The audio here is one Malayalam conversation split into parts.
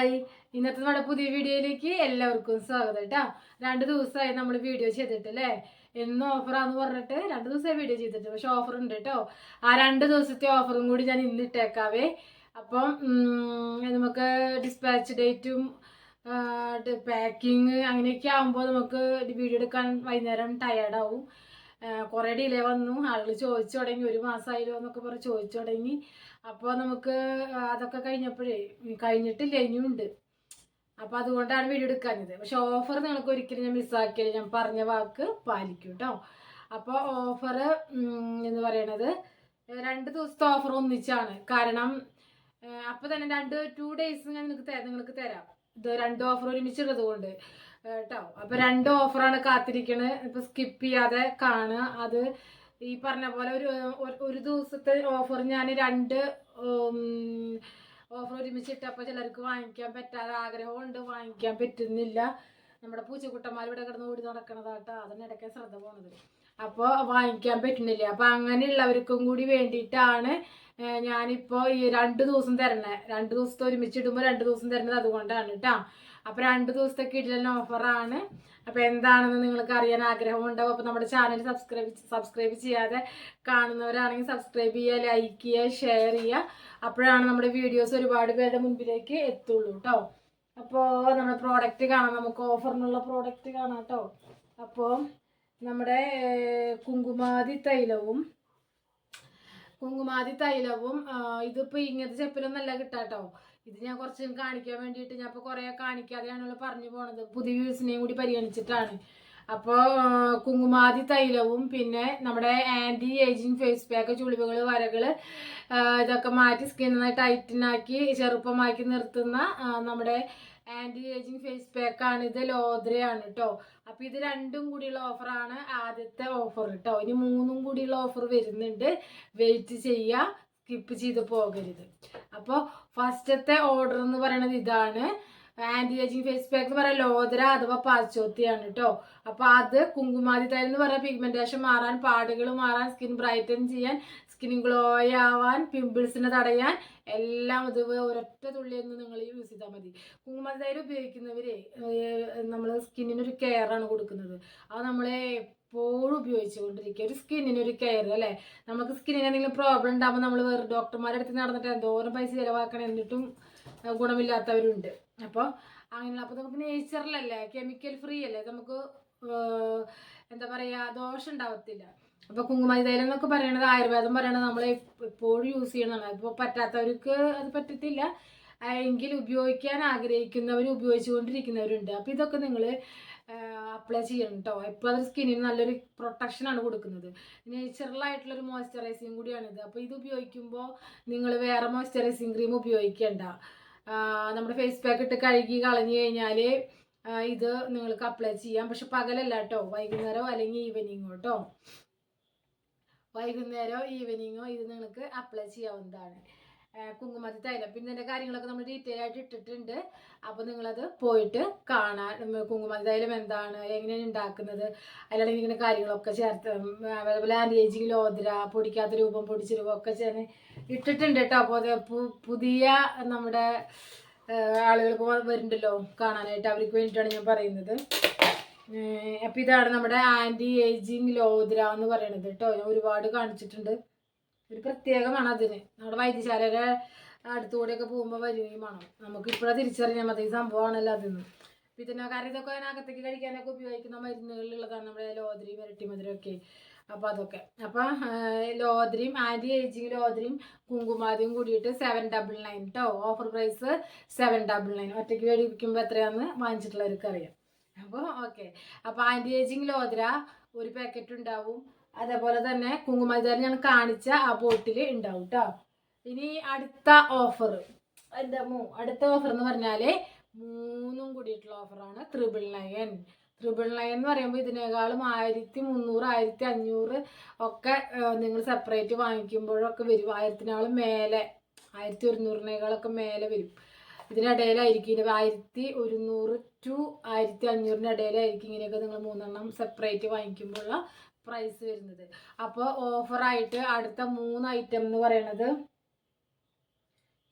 ഹായ് ഇന്നത്തെ നമ്മുടെ പുതിയ വീഡിയോയിലേക്ക് എല്ലാവർക്കും സ്വാഗതം കേട്ടോ രണ്ട് ദിവസമായി നമ്മൾ വീഡിയോ ചെയ്തിട്ട് അല്ലേ എന്ന് ഓഫറാന്ന് പറഞ്ഞിട്ട് രണ്ട് ദിവസമായി വീഡിയോ ചെയ്തിട്ട് പക്ഷെ ഓഫർ ഉണ്ട് കേട്ടോ ആ രണ്ട് ദിവസത്തെ ഓഫറും കൂടി ഞാൻ ഇന്ന് ഇട്ടേക്കാവേ. അപ്പം നമുക്ക് ഡിസ്പാച്ച് ഡേറ്റും പാക്കിങ് അങ്ങനെയൊക്കെ ആകുമ്പോൾ നമുക്ക് വീഡിയോ എടുക്കാൻ വൈകുന്നേരം ടയേർഡാവും കുറേ ഡിലേ വന്നു. ആളുകൾ ചോദിച്ചു തുടങ്ങി. ഒരു മാസമായില്ലോ എന്നൊക്കെ പറഞ്ഞ് ചോദിച്ചു തുടങ്ങി. അപ്പോൾ നമുക്ക് അതൊക്കെ കഴിഞ്ഞപ്പോഴേ കഴിഞ്ഞിട്ടില്ല ഇനിയും ഉണ്ട്. അപ്പോൾ അതുകൊണ്ടാണ് വീഡിയോ എടുക്കാഞ്ഞത്. പക്ഷെ ഓഫർ നിങ്ങൾക്ക് ഒരിക്കലും ഞാൻ മിസ്സാക്കിയില്ല ഞാൻ പറഞ്ഞ വാക്ക് പാലിക്കും കേട്ടോ അപ്പോൾ ഓഫർ എന്ന് പറയണത് രണ്ട് ദിവസത്തെ ഓഫർ ഒന്നിച്ചാണ്. കാരണം അപ്പോൾ തന്നെ രണ്ട് ടു ഡേയ്സ് ഞാൻ നിങ്ങൾക്ക് നിങ്ങൾക്ക് തരാം. ഇത് രണ്ട് ഓഫർ ഒരുമിച്ചുള്ളത് കൊണ്ട്. കേട്ടോ. അപ്പോൾ രണ്ട് ഓഫറാണ് കാത്തിരിക്കണത് ഇപ്പോൾ സ്കിപ്പ് ചെയ്യാതെ കാണുക. അത് ഈ പറഞ്ഞ പോലെ ഒരു ഒരു- ദിവസത്തെ ഓഫർ ഞാൻ രണ്ട് ഓഫർ ഒരുമിച്ചിട്ടപ്പോൾ ചിലർക്ക് വാങ്ങിക്കാൻ പറ്റാതെ ആഗ്രഹമുണ്ട്. വാങ്ങിക്കാൻ പറ്റുന്നില്ല. നമ്മുടെ പൂച്ചക്കുട്ടന്മാർ ഇവിടെ കിടന്ന് ഓടി നടക്കണതാട്ടോ അതിന് ഇടയ്ക്ക് ശ്രദ്ധ പോണത്. അപ്പോൾ വാങ്ങിക്കാൻ പറ്റുന്നില്ല. അപ്പോൾ അങ്ങനെയുള്ളവർക്കും കൂടി വേണ്ടിയിട്ടാണ് ഞാനിപ്പോൾ ഈ രണ്ട് ദിവസം തരണേ. രണ്ട് ദിവസത്തെ ഒരുമിച്ചിടുമ്പോൾ രണ്ട് ദിവസം തരുന്നത് അതുകൊണ്ടാണ് കേട്ടോ. അപ്പോൾ രണ്ട് ദിവസത്തെ കിടിലൻ ഓഫറാണ് അപ്പോൾ എന്താണെന്ന് നിങ്ങൾക്ക് അറിയാൻ ആഗ്രഹമുണ്ടാവും. അപ്പോൾ നമ്മുടെ ചാനൽ സബ്സ്ക്രൈബ് സബ്സ്ക്രൈബ് ചെയ്യാതെ കാണുന്നവരാണെങ്കിൽ സബ്സ്ക്രൈബ് ചെയ്യുക ലൈക്ക് ചെയ്യുക ഷെയർ ചെയ്യുക. അപ്പോഴാണ് നമ്മുടെ വീഡിയോസ് ഒരുപാട് പേരുടെ മുൻപിലേക്ക് എത്തുള്ളൂ കേട്ടോ അപ്പോൾ നമ്മുടെ പ്രോഡക്റ്റ് കാണാം. നമുക്ക് ഓഫറിനുള്ള പ്രോഡക്റ്റ് കാണാം കേട്ടോ അപ്പോൾ നമ്മുടെ കുങ്കുമാതി തൈലവും കുങ്കുമാതി തൈലവും ഇതിപ്പോ ഇങ്ങനത്തെ ചെപ്പിലൊന്നല്ല കിട്ടാട്ടോ. ഇത് ഞാൻ കുറച്ച് കാണിക്കാൻ വേണ്ടിയിട്ട് ഞാൻ ഇപ്പോൾ കുറേ കാണിക്കാതെയാണല്ലോ പറഞ്ഞു പോണത്. പുതിയ വ്യൂസിനെയും കൂടി പരിഗണിച്ചിട്ടാണ്. അപ്പോൾ കുങ്കുമാതി തൈലവും പിന്നെ നമ്മുടെ ആന്റി ഏജിങ് ഫേസ് പാക്ക് ചുളിവുകൾ വരകൾ ഇതൊക്കെ മാറ്റി സ്കിന്നിനെ ടൈറ്റനാക്കി ചെറുപ്പമാക്കി നിർത്തുന്ന നമ്മുടെ ആന്റി ഏജിങ് ഫേസ് പാക്കാണ് ഇത് ലോദ്രയാണ് കേട്ടോ അപ്പോൾ ഇത് രണ്ടും കൂടിയുള്ള ഓഫറാണ് ആദ്യത്തെ ഓഫർ കേട്ടോ ഇനി മൂന്നും കൂടിയുള്ള ഓഫർ വരുന്നുണ്ട്. വെയിറ്റ് ചെയ്യുക സ്കിപ്പ് ചെയ്ത് പോകരുത്. അപ്പോൾ ഫസ്റ്റത്തെ ഓർഡർ എന്ന് പറയുന്നത് ഇതാണ്. ആന്റി ഏജിങ് ഫേസ് പാക്ക് എന്ന് പറയാൻ ലോതര അഥവാ പാച്ചോത്തിയാണ് കേട്ടോ അപ്പൊ അത് കുങ്കുമാതി തൈൽ എന്ന് പറയാൻ പിഗ്മെന്റേഷൻ മാറാൻ പാടുകൾ മാറാൻ സ്കിൻ ബ്രൈറ്റൻ ചെയ്യാൻ സ്കിൻ ഗ്ലോ ആവാൻ പിമ്പിൾസിനെ തടയാൻ എല്ലാം ഇത് ഒരൊറ്റ തുള്ളിയൊന്നും നിങ്ങൾ യൂസ് ചെയ്താൽ മതി. കുങ്കുമാതി തൈര് ഉപയോഗിക്കുന്നവരെ നമ്മൾ സ്കിന്നിനൊരു കെയർ ആണ് കൊടുക്കുന്നത്. അത് നമ്മളെ എപ്പോഴും ഉപയോഗിച്ചുകൊണ്ടിരിക്കുക. ഒരു സ്കിന്നിനൊരു കെയർ അല്ലേ? നമുക്ക് സ്കിന്നിന് എന്തെങ്കിലും പ്രോബ്ലം ഉണ്ടാകുമ്പോൾ നമ്മൾ വേറെ ഡോക്ടർമാരുടെ അടുത്ത് നടന്നിട്ട് എന്തോരം പൈസ ചിലവാക്കണം എന്നിട്ടും ഗുണമില്ലാത്തവരുണ്ട്. അപ്പോൾ അങ്ങനെയുള്ള അപ്പോൾ നമുക്ക് നേച്ചറലല്ലേ കെമിക്കൽ ഫ്രീ അല്ലേ നമുക്ക് എന്താ പറയുക ദോഷം ഉണ്ടാവത്തില്ല അപ്പോൾ കുങ്കുമതി തൈലം എന്നൊക്കെ പറയണത് ആയുർവേദം പറയണത് നമ്മൾ എപ്പോഴും യൂസ് ചെയ്യണതാണ്. ഇപ്പോൾ പറ്റാത്തവർക്ക് അത് പറ്റത്തില്ല. എങ്കിൽ ഉപയോഗിക്കാൻ ആഗ്രഹിക്കുന്നവർ ഉപയോഗിച്ചുകൊണ്ടിരിക്കുന്നവരുണ്ട്. അപ്പോൾ ഇതൊക്കെ നിങ്ങൾ അപ്ലൈ ചെയ്യണം കേട്ടോ ഇപ്പോൾ അത് സ്കിന്നിന് നല്ലൊരു പ്രൊട്ടക്ഷനാണ് കൊടുക്കുന്നത്. നേച്ചുറലായിട്ടുള്ളൊരു മോയ്സ്ചറൈസിങ് കൂടിയാണിത്. അപ്പോൾ ഇത് ഉപയോഗിക്കുമ്പോൾ നിങ്ങൾ വേറെ മോയ്സ്ചറൈസിങ് ക്രീം ഉപയോഗിക്കേണ്ട. നമ്മുടെ ഫേസ് പാക്ക് ഇട്ട് കഴുകി കളഞ്ഞു കഴിഞ്ഞാൽ ഇത് നിങ്ങൾക്ക് അപ്ലൈ ചെയ്യാം. പക്ഷെ പകലല്ല കേട്ടോ വൈകുന്നേരമോ അല്ലെങ്കിൽ ഈവനിങ്ങോ കേട്ടോ വൈകുന്നേരമോ ഈവനിങ്ങോ ഇത് നിങ്ങൾക്ക് അപ്ലൈ ചെയ്യാവുന്നതാണ്. കുങ്കുമത്തി തൈലം. പിന്നെ ഇതിന്റെ കാര്യങ്ങളൊക്കെ നമ്മൾ ഡീറ്റെയിൽ ആയിട്ട് ഇട്ടിട്ടുണ്ട്. അപ്പോൾ നിങ്ങളത് പോയിട്ട് കാണാൻ കുങ്കുമത്തി തൈലം എന്താണ് എങ്ങനെയാണ് ഉണ്ടാക്കുന്നത് അല്ലെങ്കിൽ ഇങ്ങനെ കാര്യങ്ങളൊക്കെ ചേർത്ത് അതേപോലെ ആന്റി ഏജിങ് ലോദ്ര പൊടിക്കാത്ത രൂപം പൊടിച്ച രൂപം ഒക്കെ ചേർന്ന് ഇട്ടിട്ടുണ്ട് കേട്ടോ പുതിയ നമ്മുടെ ആളുകൾക്ക് വരുന്നുണ്ടല്ലോ കാണാനായിട്ട് അവർക്ക് വേണ്ടിയിട്ടാണ് ഞാൻ പറയുന്നത്. അപ്പോൾ ഇതാണ് നമ്മുടെ ആന്റി ഏജിങ് ലോദ്ര എന്ന് പറയുന്നത് കേട്ടോ. ഞാൻ ഒരുപാട് കാണിച്ചിട്ടുണ്ട്. ഒരു പ്രത്യേകമാണ് അതിന്. നമ്മുടെ വൈദ്യശാലയുടെ അടുത്തുകൂടെയൊക്കെ പോകുമ്പോൾ വരികയുമാണോ നമുക്ക് ഇപ്പോഴാണ് തിരിച്ചറിഞ്ഞാൽ മതി. ഈ സംഭവമാണല്ലോ അതിന്ന്. ഇതിനെ കാരണം ഇതൊക്കെ അതിനകത്തേക്ക് കഴിക്കാനൊക്കെ ഉപയോഗിക്കുന്ന മരുന്നുകളിലുള്ളതാണ് നമ്മുടെ ലോദ്രയും ഇരട്ടി മധുരമൊക്കെ അപ്പോൾ അതൊക്കെ. അപ്പൊ ലോദ്രിയും ആന്റി ഏജിങ് ലോദ്രിയും കുങ്കുമാതിയും കൂടിയിട്ട് സെവൻ ഡബിൾ നയൻ കേട്ടോ offer price seven double nine ഒറ്റയ്ക്ക് മേടിക്കുമ്പോൾ എത്രയാണെന്ന് വാങ്ങിച്ചിട്ടുള്ളവർക്ക് അറിയാം. അപ്പോൾ ഓക്കെ അപ്പോൾ ആന്റി ഏജിങ് ലോദ്ര ഒരു പാക്കറ്റ് ഉണ്ടാവും. അതേപോലെ തന്നെ കുങ്കുമജാലി ഞാൻ കാണിച്ച ആ ബോട്ടിൽ ഉണ്ടാവും കേട്ടോ ഇനി അടുത്ത ഓഫർ എന്താ അടുത്ത ഓഫർ എന്ന് പറഞ്ഞാൽ മൂന്നും കൂടിയിട്ടുള്ള ഓഫറാണ് ത്രിബിൾ നയൻ ത്രിബിൾ നയൻ എന്ന് പറയുമ്പോൾ ഇതിനേക്കാളും ആയിരത്തി മുന്നൂറ് ആയിരത്തി അഞ്ഞൂറ് ഒക്കെ നിങ്ങൾ സെപ്പറേറ്റ് വാങ്ങിക്കുമ്പോഴൊക്കെ വരും. ആയിരത്തിനാളും മേലെ ആയിരത്തി ഒരുന്നൂറിനേക്കാളൊക്കെ മേലെ വരും. ഇതിനിടയിലായിരിക്കും. ഇനി ആയിരത്തി ഒരുന്നൂറ് ടു ആയിരത്തി അഞ്ഞൂറിന് ഇടയിലായിരിക്കും ഇങ്ങനെയൊക്കെ നിങ്ങൾ മൂന്നെണ്ണം സെപ്പറേറ്റ് വാങ്ങിക്കുമ്പോഴുള്ള പ്രൈസ് വരുന്നത്. അപ്പോൾ ഓഫറായിട്ട് അടുത്ത മൂന്ന് ഐറ്റം എന്ന് പറയണത്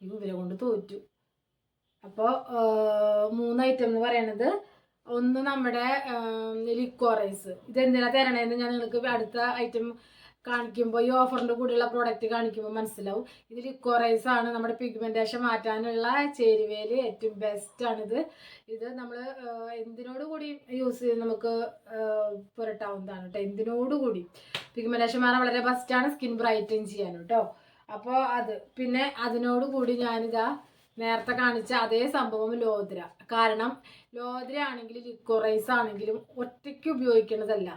ഇവരെ കൊണ്ട് തോറ്റു. അപ്പോൾ മൂന്ന് ഐറ്റം എന്ന് പറയണത് ഒന്ന് നമ്മുടെ ലിക്വറൈസ് ഇതെന്തിനാ തരണേന്ന് ഞാൻ നിങ്ങൾക്ക് അടുത്ത ഐറ്റം കാണിക്കുമ്പോൾ ഈ ഓഫറിന്റെ കൂടെയുള്ള പ്രോഡക്റ്റ് കാണിക്കുമ്പോൾ മനസ്സിലാവും. ഇത് ലിക്വറൈസ് ആണ്. നമ്മുടെ പിഗ്മെന്റേഷൻ മാറ്റാനുള്ള ചേരുവേൽ ഏറ്റവും ബെസ്റ്റ് ആണിത്. ഇത് നമ്മൾ എന്തിനോട് കൂടി യൂസ് ചെയ്ത് നമുക്ക് പുരട്ടാവുന്നതാണ് കേട്ടോ എന്തിനോട് കൂടി? പിഗ്മെന്റേഷൻ മാറാൻ വളരെ ബെസ്റ്റാണ് സ്കിൻ ബ്രൈറ്റൻ ചെയ്യാൻ കേട്ടോ അപ്പോൾ അത്. പിന്നെ അതിനോട് കൂടി ഞാനിതാ നേരത്തെ കാണിച്ച അതേ സംഭവം ലോദ്ര. കാരണം ലോദ്ര ആണെങ്കിലും ലിക്വറൈസ് ആണെങ്കിലും ഒറ്റയ്ക്ക് ഉപയോഗിക്കുന്നതല്ല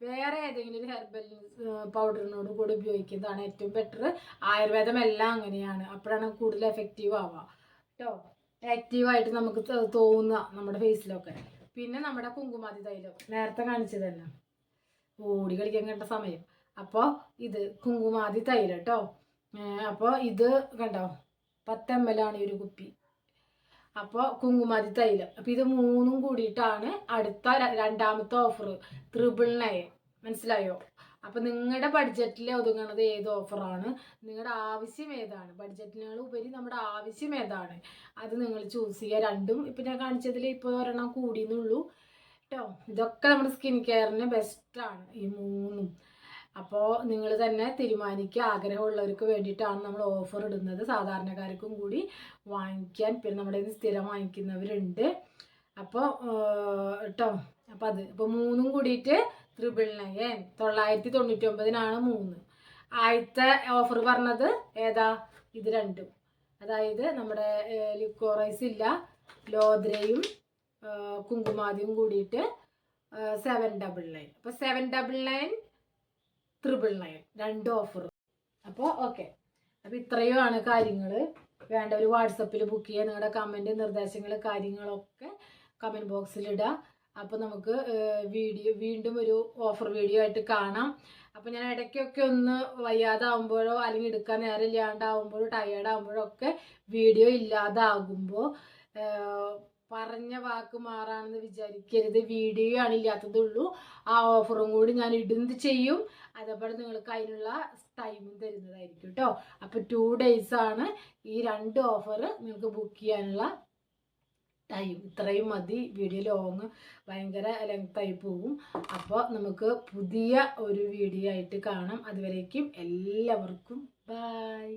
വേറെ ഏതെങ്കിലും ഒരു ഹെർബൽ പൗഡറിനോട് കൂടി ഉപയോഗിക്കുന്നതാണ് ഏറ്റവും ബെറ്റർ ആയുർവേദം എല്ലാം അങ്ങനെയാണ്. അപ്പോഴാണ് കൂടുതൽ എഫക്റ്റീവ് ആവുക. കേട്ടോ ആക്റ്റീവായിട്ട് നമുക്ക് തോന്നുക നമ്മുടെ ഫേസിലൊക്കെ പിന്നെ നമ്മുടെ കുങ്കുമാതി തൈലം നേരത്തെ കാണിച്ചത് തന്നെ ഓടി കളിക്കാൻ കണ്ട സമയം. അപ്പോൾ ഇത് കുങ്കുമാതി തൈലം കേട്ടോ അപ്പോൾ ഇത് കണ്ടോ? പത്ത് ആണ് ഒരു കുപ്പി. അപ്പോൾ കുങ്കുമതി തൈലം. അപ്പോൾ ഇത് മൂന്നും കൂടിയിട്ടാണ് അടുത്ത രണ്ടാമത്തെ ഓഫർ ത്രിപിൾ നയൻ മനസ്സിലായോ? അപ്പോൾ നിങ്ങളുടെ ബഡ്ജറ്റിൽ ഒതുങ്ങണത് ഏത് ഓഫറാണ് നിങ്ങളുടെ ആവശ്യം ഏതാണ്? ബഡ്ജറ്റിനേക്കാൾ ഉപരി നമ്മുടെ ആവശ്യം ഏതാണ്? അത് നിങ്ങൾ ചൂസ് ചെയ്യുക. രണ്ടും ഇപ്പം ഞാൻ കാണിച്ചതിൽ ഇപ്പോൾ ഒരെണ്ണം കൂടിയെന്നുള്ളൂ കേട്ടോ ഇതൊക്കെ നമ്മുടെ സ്കിൻ കെയറിന് ബെസ്റ്റാണ് ഈ മൂന്നും. അപ്പോൾ നിങ്ങൾ തന്നെ തീരുമാനിക്കുക. ആഗ്രഹമുള്ളവർക്ക് വേണ്ടിയിട്ടാണ് നമ്മൾ ഓഫർ ഇടുന്നത്. സാധാരണക്കാർക്കും കൂടി വാങ്ങിക്കാൻ. പിന്നെ നമ്മുടെ സ്ഥിരം വാങ്ങിക്കുന്നവരുണ്ട്. അപ്പോൾ കേട്ടോ അപ്പോൾ അത്. ഇപ്പോൾ മൂന്നും കൂടിയിട്ട് ത്രിപിൾ നയൻ തൊള്ളായിരത്തി തൊണ്ണൂറ്റി ഒമ്പതിനാണ് മൂന്ന്. ആദ്യത്തെ ഓഫർ പറഞ്ഞത് ഏതാ? ഇത് രണ്ടും. അതായത് നമ്മുടെ ലിക്കോറൈസ് ഇല്ല. ലോദ്രയും കുങ്കുമാതിയും കൂടിയിട്ട് സെവൻ ഡബിൾ നയൻ അപ്പോൾ seven double nine triple nine രണ്ട് ഓഫർ അപ്പോൾ ഓക്കെ അപ്പോൾ ഇത്രയുമാണ് കാര്യങ്ങൾ വേണ്ടവർ വാട്സപ്പിൽ ബുക്ക് ചെയ്യുക നിങ്ങളുടെ കമന്റ് നിർദ്ദേശങ്ങൾ കാര്യങ്ങളൊക്കെ കമന്റ് ബോക്സിൽ ഇടുക അപ്പോൾ നമുക്ക് വീഡിയോ വീണ്ടും ഒരു ഓഫർ വീഡിയോ ആയിട്ട് കാണാം. അപ്പോൾ ഞാൻ ഇടയ്ക്കൊക്കെ ഒന്ന് വയ്യാതാവുമ്പോഴോ അല്ലെങ്കിൽ എടുക്കാൻ നേരം ഇല്ലാണ്ടാവുമ്പോഴോ ടയേർഡ് ആകുമ്പോഴോ ഒക്കെ വീഡിയോ ഇല്ലാതാകുമ്പോൾ പറഞ്ഞ വാക്ക് മാറാണെന്ന് വിചാരിക്കരുത്. വീഡിയോ ആണ് ഇല്ലാത്തതുള്ളൂ ആ ഓഫറും കൂടി ഞാൻ ഇടുന്നത് ചെയ്യും. അതേപോലെ നിങ്ങൾക്ക് അതിനുള്ള ടൈമും തരുന്നതായിരിക്കും കേട്ടോ അപ്പോൾ ടു ഡേയ്സ് ആണ് ഈ രണ്ട് ഓഫർ നിങ്ങൾക്ക് ബുക്ക് ചെയ്യാനുള്ള ടൈം ഇത്രയും മതി. വീഡിയോ ലോങ് ഭയങ്കര ലെങ്ത് ആയി പോകും. അപ്പോൾ നമുക്ക് പുതിയ ഒരു വീഡിയോ ആയിട്ട് കാണാം. അതുവരേക്കും എല്ലാവർക്കും ബൈ